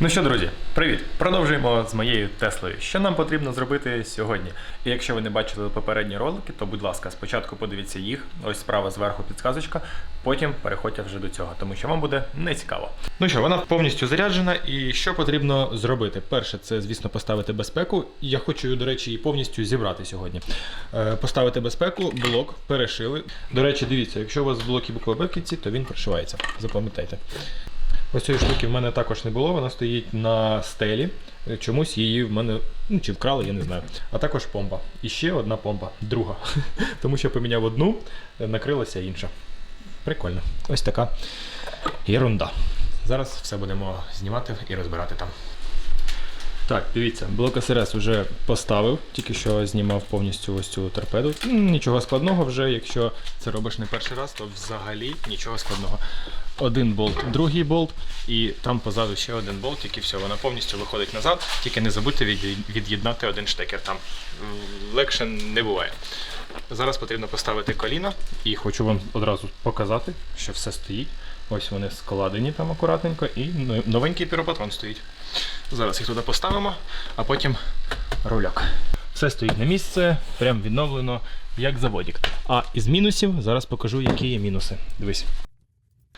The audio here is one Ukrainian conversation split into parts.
Ну що, друзі, привіт! Продовжуємо з моєю Теслою. Що нам потрібно зробити сьогодні? І якщо ви не бачили попередні ролики, то будь ласка, спочатку подивіться їх, ось справа зверху підсказочка, потім переходьте вже до цього, тому що вам буде не цікаво. Ну що, вона повністю заряджена, і що потрібно зробити? Перше, це, звісно, поставити безпеку. Я хочу, до речі, її повністю зібрати сьогодні. Е, Поставити безпеку, блок перешили. До речі, дивіться, якщо у вас в блокі то він пришивається. Запам'ятайте. Ось цієї штуки в мене також не було, вона стоїть на стелі. Чомусь її в мене ну, чи вкрали, я не знаю. А також помпа. І ще одна помпа, друга. Тому що поміняв одну, накрилася інша. Прикольно. Ось така ерунда. Зараз все будемо знімати і розбирати там. Так, дивіться, блок СРС вже поставив, тільки що знімав повністю ось цю торпеду. Нічого складного вже, якщо це робиш не перший раз, то взагалі нічого складного. Один болт, другий болт, і там позаду ще один болт, тільки все, вона повністю виходить назад, тільки не забудьте від'єднати один штекер там. Легше не буває. Зараз потрібно поставити коліна і хочу вам одразу показати, що все стоїть. Ось вони складені там акуратненько, і новенький піропатрон стоїть. Зараз їх туди поставимо, а потім руляк. Все стоїть на місце, прям відновлено, як заводік. А із мінусів зараз покажу, які є мінуси. Дивись.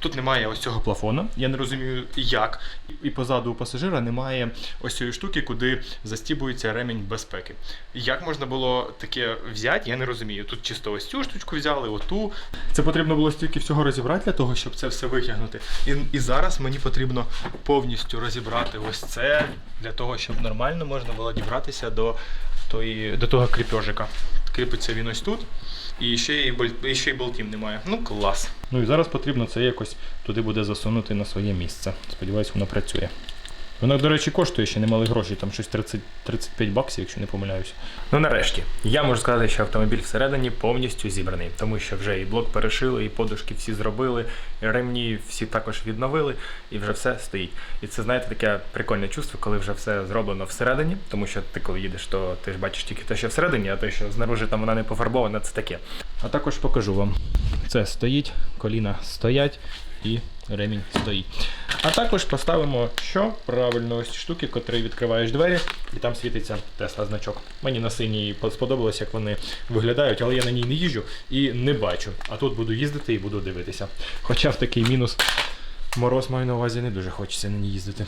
Тут немає ось цього плафона. Я не розумію, як. І позаду у пасажира немає ось цієї штуки, куди застібується ремінь безпеки. Як можна було таке взяти, я не розумію. Тут чисто ось цю штучку взяли, оту. Це потрібно було стільки всього розібрати для того, щоб це все витягнути. І, і зараз мені потрібно повністю розібрати ось це для того, щоб нормально можна було дібратися до, тої, до того кріпежика. Кріпиться він ось тут. І ще й і ще й болтів немає. Ну клас. Ну і зараз потрібно це якось туди буде засунути на своє місце. Сподіваюсь, воно працює. Воно, до речі, коштує ще немали грошей, там щось 30, 35 баксів, якщо не помиляюся. Ну нарешті, я можу сказати, що автомобіль всередині повністю зібраний, тому що вже і блок перешили, і подушки всі зробили, і ремні всі також відновили, і вже все стоїть. І це, знаєте, таке прикольне чувство, коли вже все зроблено всередині, тому що ти коли їдеш, то ти ж бачиш тільки те, що всередині, а те, що знаружи там вона не пофарбована, це таке. А також покажу вам. Це стоїть, коліна стоять і ремінь стоїть. А також поставимо що? Правильно, ось штуки, котрі відкриваєш двері, і там світиться Тесла значок. Мені на синій сподобалось, як вони виглядають, але я на ній не їжджу і не бачу. А тут буду їздити і буду дивитися. Хоча в такий мінус мороз маю на увазі, не дуже хочеться на ній їздити.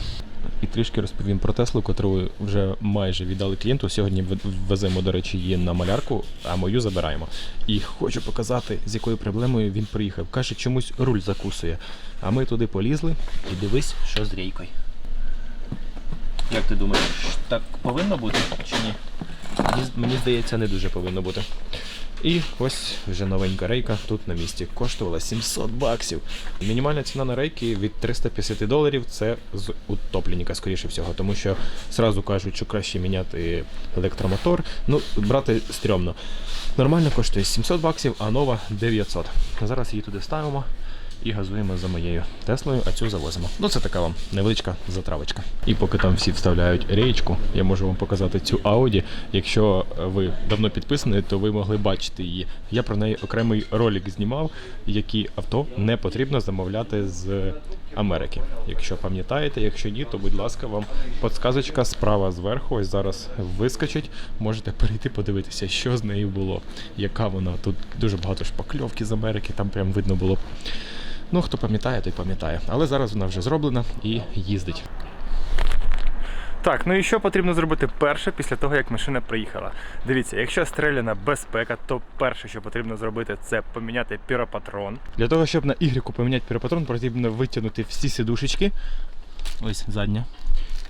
І трішки розповім про Теслу, котру вже майже віддали клієнту. Сьогодні веземо, до речі, її на малярку, а мою забираємо. І хочу показати, з якою проблемою він приїхав. Каже, чомусь руль закусує. А ми туди полізли і дивись, що з рейкою. Як ти думаєш, так повинно бути чи ні? Мені здається, не дуже повинно бути. І ось вже новенька рейка тут на місці. Коштувала 700 баксів. Мінімальна ціна на рейки від 350 доларів це з утопленника, скоріше всього, тому що зразу кажуть, що краще міняти електромотор. Ну, брати стрьомно. Нормально коштує 700 баксів, а нова 900. Зараз її туди ставимо і газуємо за моєю Теслою, а цю завозимо. Ну це така вам невеличка затравочка. І поки там всі вставляють рейчку, я можу вам показати цю Audi. Якщо ви давно підписані, то ви могли бачити її. Я про неї окремий ролик знімав, які авто не потрібно замовляти з Америки. Якщо пам'ятаєте, якщо ні, то будь ласка, вам подсказочка справа зверху. Ось зараз вискочить. Можете перейти подивитися, що з нею було, яка вона. Тут дуже багато шпакльовки з Америки, там прям видно було. Ну, хто пам'ятає, той пам'ятає. Але зараз вона вже зроблена і їздить. Так, ну і що потрібно зробити перше після того, як машина приїхала? Дивіться, якщо стріляна безпека, то перше, що потрібно зробити, це поміняти піропатрон. Для того, щоб на Y поміняти піропатрон, потрібно витягнути всі сидушечки. Ось задня.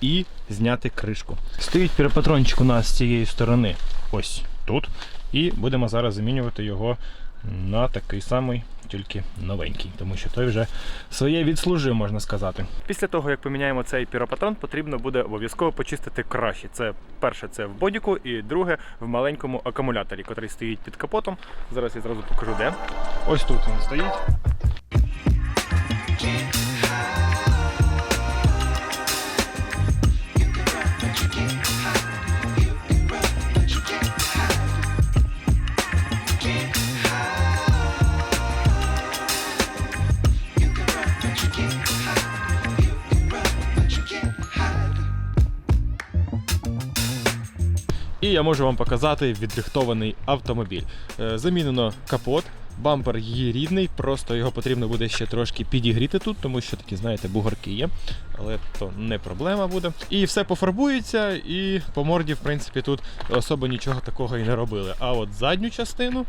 І зняти кришку. Стоїть піропатрончик у нас з цієї сторони, ось тут. І будемо зараз замінювати його на такий самий, тільки новенький, тому що той вже своє відслужив, можна сказати. Після того, як поміняємо цей піропатрон, потрібно буде обов'язково почистити краще. Це перше, це в бодіку, і друге в маленькому акумуляторі, який стоїть під капотом. Зараз я зразу покажу, де. Ось тут він стоїть. Я можу вам показати відрихтований автомобіль. Е, Замінено капот. Бампер її рідний, просто його потрібно буде ще трошки підігріти тут, тому що такі, знаєте, бугорки є, але то не проблема буде. І все пофарбується, і по морді, в принципі, тут особо нічого такого і не робили. А от задню частину.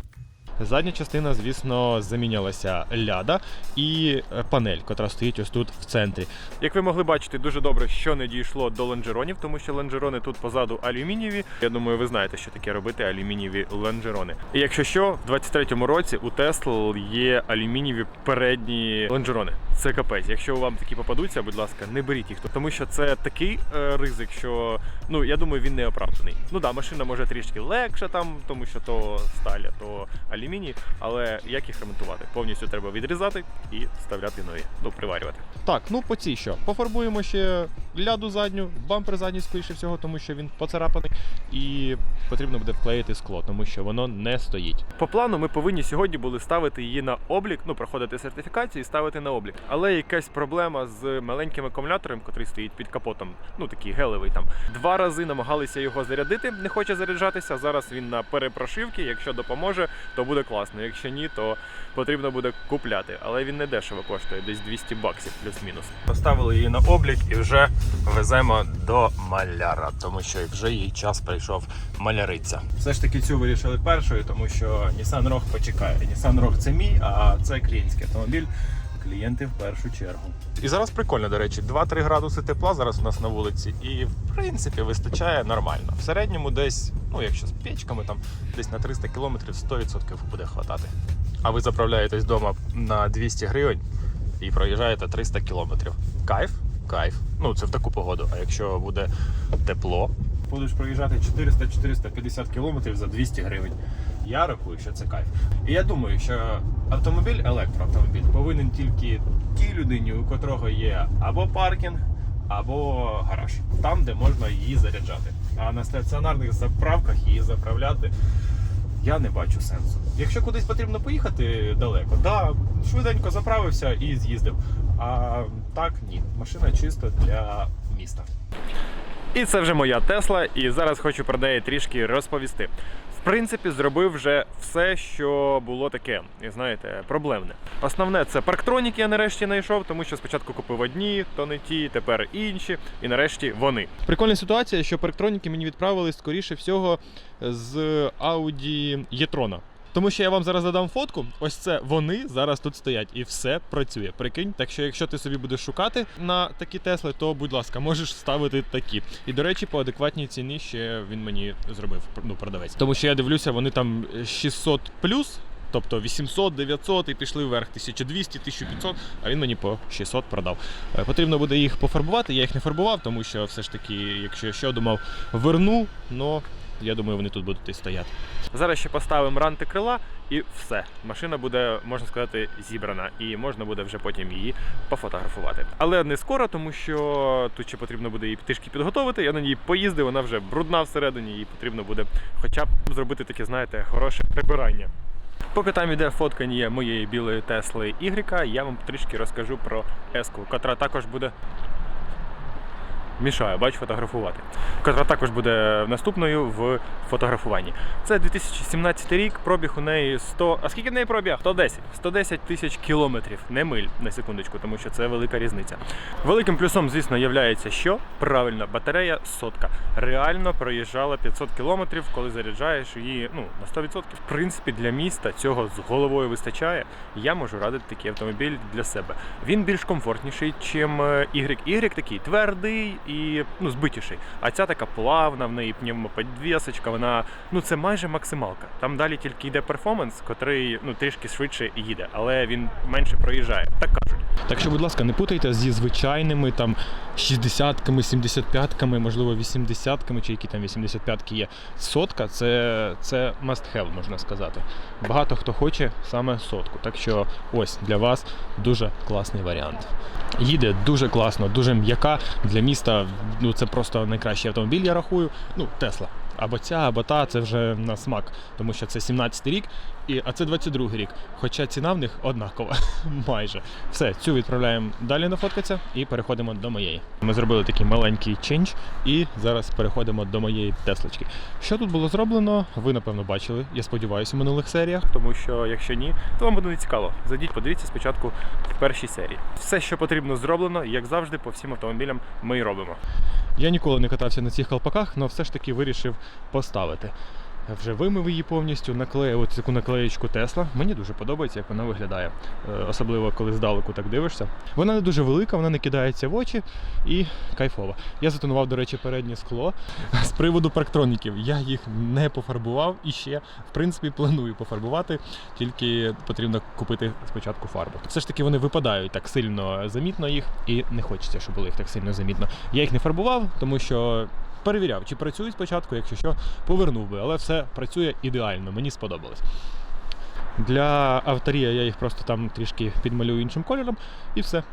Задня частина, звісно, замінялася ляда і е, панель, котра стоїть ось тут в центрі. Як ви могли бачити, дуже добре, що не дійшло до лонжеронів, тому що лонжерони тут позаду алюмінієві. Я думаю, ви знаєте, що таке робити алюмінієві лонжерони. І якщо що, в 23-му році у Tesla є алюмінієві передні лонжерони. Це капець. Якщо вам такі попадуться, будь ласка, не беріть їх, тому що це такий е, ризик, що ну я думаю, він не оправданий. Ну да, машина може трішки легша там, тому що то сталя, то алюміній, але як їх ремонтувати? Повністю треба відрізати і вставляти нові, ну приварювати. Так, ну по цій що? Пофарбуємо ще ляду задню, бампер задній, скоріше всього, тому що він поцарапаний, і потрібно буде вклеїти скло, тому що воно не стоїть. По плану ми повинні сьогодні були ставити її на облік, ну проходити сертифікацію і ставити на облік. Але якась проблема з маленьким акумулятором, який стоїть під капотом, ну такий гелевий там. Два рази намагалися його зарядити, не хоче заряджатися. Зараз він на перепрошивці. Якщо допоможе, то буде класно. Якщо ні, то потрібно буде купляти. Але він не дешево коштує, десь 200 баксів плюс-мінус. Поставили її на облік і вже веземо до маляра, тому що вже їй час прийшов маляриться. Все ж таки цю вирішили першою, тому що Nissan Rogue почекає. Nissan Rogue це мій, а це клієнтський автомобіль. Клієнти в першу чергу. І зараз прикольно, до речі, 2-3 градуси тепла зараз у нас на вулиці, і в принципі вистачає нормально. В середньому десь, ну якщо з печками, там десь на 300 кілометрів 100% буде хватати. А ви заправляєтесь вдома на 200 гривень і проїжджаєте 300 кілометрів. Кайф? Кайф. Ну це в таку погоду. А якщо буде тепло, будеш проїжджати 400-450 кілометрів за 200 гривень. Я рахую, що це кайф. І я думаю, що автомобіль, електроавтомобіль, повинен тільки тій людині, у котрого є або паркінг, або гараж, там, де можна її заряджати. А на стаціонарних заправках її заправляти я не бачу сенсу. Якщо кудись потрібно поїхати далеко, да, швиденько заправився і з'їздив. А так ні, машина чисто для міста. І це вже моя Тесла, і зараз хочу про неї трішки розповісти. В принципі, зробив вже все, що було таке, і знаєте, проблемне. Основне це парктроніки я нарешті знайшов, тому що спочатку купив одні, то не ті, тепер інші, і нарешті вони. Прикольна ситуація, що парктроніки мені відправили скоріше всього з Audi e-tron. Тому що я вам зараз дадам фотку, ось це вони зараз тут стоять і все працює. Прикинь. Так що, якщо ти собі будеш шукати на такі Тесли, то будь ласка, можеш ставити такі. І до речі, по адекватній ціні ще він мені зробив ну, продавець. Тому що я дивлюся, вони там 600 плюс. Тобто 800, 900 і пішли вверх 1200, 1500, а він мені по 600 продав. Е, Потрібно буде їх пофарбувати. Я їх не фарбував, тому що все ж таки, якщо я що думав, верну, но я думаю, вони тут будуть і стояти. Зараз ще поставимо ранти крила і все. Машина буде, можна сказати, зібрана, і можна буде вже потім її пофотографувати. Але не скоро, тому що тут ще потрібно буде її трішки підготовити. Я на ній поїздив, вона вже брудна всередині, їй потрібно буде хоча б зробити таке, знаєте, хороше прибирання. Поки там іде фоткання моєї білої Тесли Y, я вам трішки розкажу про S-ку, котра також буде. Мішаю, бач, фотографувати. Котра також буде наступною в фотографуванні. Це 2017 рік, пробіг у неї 100. А скільки в неї пробіг? 110. 110 тисяч кілометрів, не миль на секундочку, тому що це велика різниця. Великим плюсом, звісно, є, що правильно, батарея сотка. Реально проїжджала 500 кілометрів, коли заряджаєш її ну, на 100%. В принципі, для міста цього з головою вистачає. Я можу радити такий автомобіль для себе. Він більш комфортніший, чим е, Y. Y такий твердий і ну, збитіший. А ця така плавна, в неї пневмоподвісочка, вона ну це майже максималка. Там далі тільки йде перформанс, котрий ну трішки швидше їде, але він менше проїжджає. Так кажуть. Так що, будь ласка, не путайте зі звичайними там 60-ками, 75-ками, можливо, 80-ками, чи які там 85-ки є. Сотка це, це must have, можна сказати. Багато хто хоче саме сотку. Так що ось для вас дуже класний варіант. Їде дуже класно, дуже м'яка для міста. Ну це просто найкращий автомобіль, я рахую. Ну, Тесла. Або ця, або та, це вже на смак, тому що це 17 рік. І, а це 22 рік. Хоча ціна в них однакова. Майже. Все, цю відправляємо далі нафоткатися і переходимо до моєї. Ми зробили такий маленький чендж, і зараз переходимо до моєї Теслочки. Що тут було зроблено, ви напевно бачили, я сподіваюся, в минулих серіях. Тому що, якщо ні, то вам буде не цікаво. Зайдіть, подивіться спочатку в першій серії. Все, що потрібно, зроблено, як завжди, по всім автомобілям ми і робимо. Я ніколи не катався на цих колпаках, але все ж таки вирішив поставити. Вже вимив її повністю, наклеїв таку наклеєчку Тесла. Мені дуже подобається, як вона виглядає. Е, Особливо коли здалеку так дивишся. Вона не дуже велика, вона не кидається в очі і кайфова. Я затонував, до речі, переднє скло. З приводу парктроніків. Я їх не пофарбував і ще, в принципі, планую пофарбувати, тільки потрібно купити спочатку фарбу. Все ж таки вони випадають так сильно замітно їх, і не хочеться, щоб було їх так сильно замітно. Я їх не фарбував, тому що перевіряв, чи працюють спочатку, якщо що, повернув би, але все працює ідеально, мені сподобалось. Для авторія я їх просто там трішки підмалюю іншим кольором і все.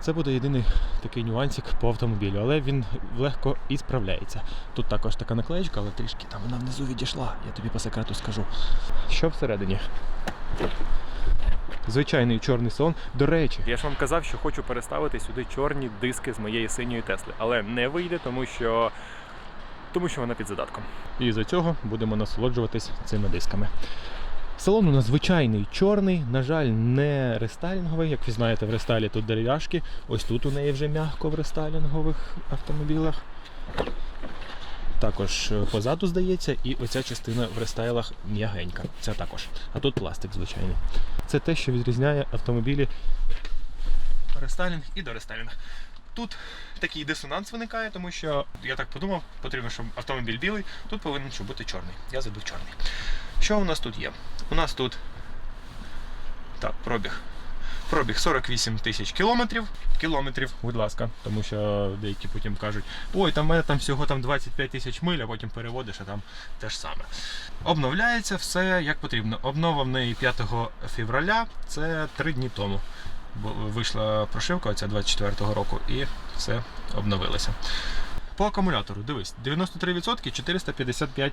Це буде єдиний такий нюансик по автомобілю, але він легко і справляється. Тут також така наклеєчка, але трішки там вона внизу відійшла, я тобі по секрету скажу. Що всередині? Звичайний чорний салон. До речі, я ж вам казав, що хочу переставити сюди чорні диски з моєї синьої Тесли, але не вийде, тому що, тому що вона під задатком. І за цього будемо насолоджуватись цими дисками. Салон у нас звичайний чорний, на жаль, не рестайлінговий. Як ви знаєте, в рестайлі тут дерев'яшки. Ось тут у неї вже м'яко в рестайлінгових автомобілях. Також е, позаду здається, і оця частина в рестайлах м'ягенька. Це також. А тут пластик звичайний. Це те, що відрізняє автомобілі рестайлінг і дорестайлінг. Тут такий дисонанс виникає, тому що я так подумав, потрібно, щоб автомобіль білий, тут повинен щоб бути чорний. Я забив чорний. Що у нас тут є? У нас тут так, пробіг. Пробіг 48 тисяч кілометрів. Кілометрів, будь ласка, тому що деякі потім кажуть, ой, там в мене там всього там 25 тисяч миль, а потім переводиш, а там те ж саме. Обновляється все як потрібно. Обнова в неї 5 февраля, це 3 дні тому. Бо вийшла прошивка оця 24-го року і все обновилося. По акумулятору, дивись, 93% 455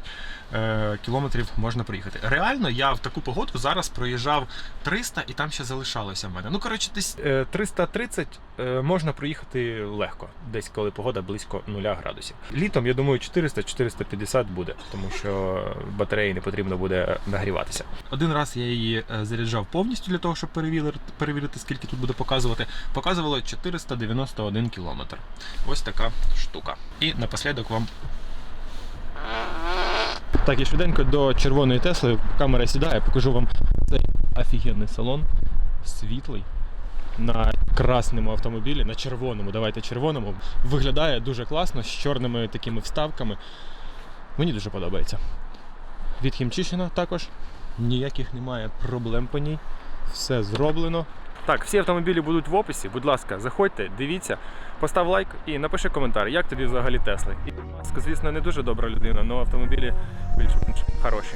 е, кілометрів можна проїхати. Реально, я в таку погоду зараз проїжджав 300 і там ще залишалося в мене. Ну, коротше, десь е, 330 е, можна проїхати легко, десь коли погода близько 0 градусів. Літом, я думаю, 400-450 буде, тому що батареї не потрібно буде нагріватися. Один раз я її е, заряджав повністю для того, щоб перевірити, перевірити, скільки тут буде показувати. Показувало 491 кілометр. Ось така штука. І напослідок вам. Так, і швиденько до червоної Тесли камера сідає, покажу вам цей офігенний салон. Світлий. На красному автомобілі, на червоному, давайте червоному. Виглядає дуже класно, з чорними такими вставками. Мені дуже подобається. Від Хімчишина також ніяких немає проблем по ній. Все зроблено. Так, всі автомобілі будуть в описі. Будь ласка, заходьте, дивіться, постав лайк і напиши коментар, як тобі взагалі Тесли. І, звісно, не дуже добра людина, але автомобілі більш-менш хороші.